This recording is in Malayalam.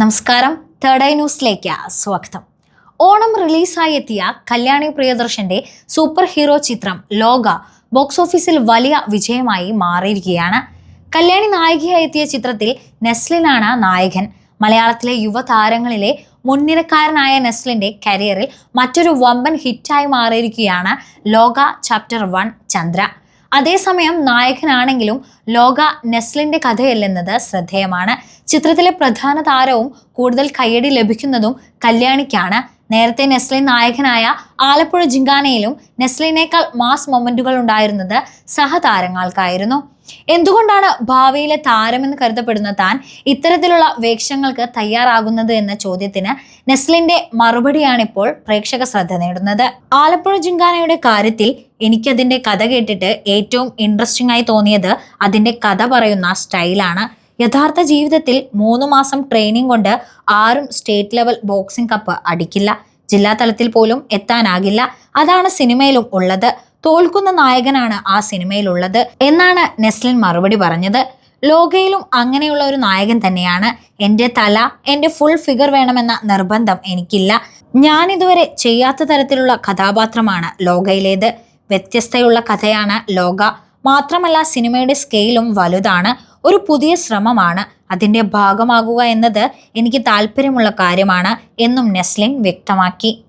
നമസ്കാരം. തേർഡ് ഐ ന്യൂസിലേക്ക് സ്വാഗതം. ഓണം റിലീസായി എത്തിയ കല്യാണി പ്രിയദർശന്റെ സൂപ്പർ ഹീറോ ചിത്രം ലോക ബോക്സ് ഓഫീസിൽ വലിയ വിജയമായി മാറിയിരിക്കുകയാണ്. കല്യാണി നായികയായി എത്തിയ ചിത്രത്തിൽ നെസ്ലിനാണ് നായകൻ. മലയാളത്തിലെ യുവതാരങ്ങളിലെ മുൻനിരക്കാരനായ നെസ്ലിന്റെ കരിയറിൽ മറ്റൊരു വമ്പൻ ഹിറ്റായി മാറിയിരിക്കുകയാണ് ലോക ചാപ്റ്റർ വൺ ചന്ദ്ര. അതേസമയം നായകനാണെങ്കിലും ലോക നെസ്ലിന്റെ കഥയല്ലെന്നത് ശ്രദ്ധേയമാണ്. ചിത്രത്തിലെ പ്രധാന താരവും കൂടുതൽ കയ്യടി ലഭിക്കുന്നതും കല്യാണിക്കാണ്. നേരത്തെ നെസ്ലിൻ നായകനായ ആലപ്പുഴ ജിങ്കാനയിലും നെസ്ലിനേക്കാൾ മാസ് മൊമെന്റുകൾ ഉണ്ടായിരുന്നത് സഹതാരങ്ങൾക്കായിരുന്നു. എന്തുകൊണ്ടാണ് ഭാവിയിലെ താരമെന്ന് കരുതപ്പെടുന്ന താൻ ഇത്തരത്തിലുള്ള വേഷങ്ങൾക്ക് തയ്യാറാകുന്നത് എന്ന ചോദ്യത്തിന് നെസ്ലിന്റെ മറുപടിയാണിപ്പോൾ പ്രേക്ഷക ശ്രദ്ധ നേടുന്നത്. ആലപ്പുഴ ജിങ്കാനയുടെ കാര്യത്തിൽ എനിക്കതിന്റെ കഥ കേട്ടിട്ട് ഏറ്റവും ഇൻട്രസ്റ്റിംഗ് ആയി തോന്നിയത് അതിന്റെ കഥ പറയുന്ന സ്റ്റൈലാണ് യഥാർത്ഥ ജീവിതത്തിൽ മൂന്ന് മാസം ട്രെയിനിങ് കൊണ്ട് ആരും സ്റ്റേറ്റ് ലെവൽ ബോക്സിംഗ് കപ്പ് അടിക്കില്ല. ജില്ലാ തലത്തിൽ പോലും എത്താനാകില്ല. അതാണ് സിനിമയിലും ഉള്ളത്. തോൽക്കുന്ന നായകനാണ് ആ സിനിമയിലുള്ളത് എന്നാണ് നെസ്ലിൻ മറുപടി പറഞ്ഞത്. ലോകയിലും അങ്ങനെയുള്ള ഒരു നായകൻ തന്നെയാണ്. എന്റെ തല എന്റെ ഫുൾ ഫിഗർ വേണമെന്ന നിർബന്ധം എനിക്കില്ല. ഞാനിതുവരെ ചെയ്യാത്ത തരത്തിലുള്ള കഥാപാത്രമാണ് ലോകയിലേത്. വ്യത്യസ്തയുള്ള കഥയാണ് ലോക. മാത്രമല്ല സിനിമയുടെ സ്കെയിലും വലുതാണ്. ഒരു പുതിയ ശ്രമമാണ്. അതിന്റെ ഭാഗമാകുക എന്നത് എനിക്ക് താല്പര്യമുള്ള കാര്യമാണ് എന്നും നെസ്ലിൻ വ്യക്തമാക്കി.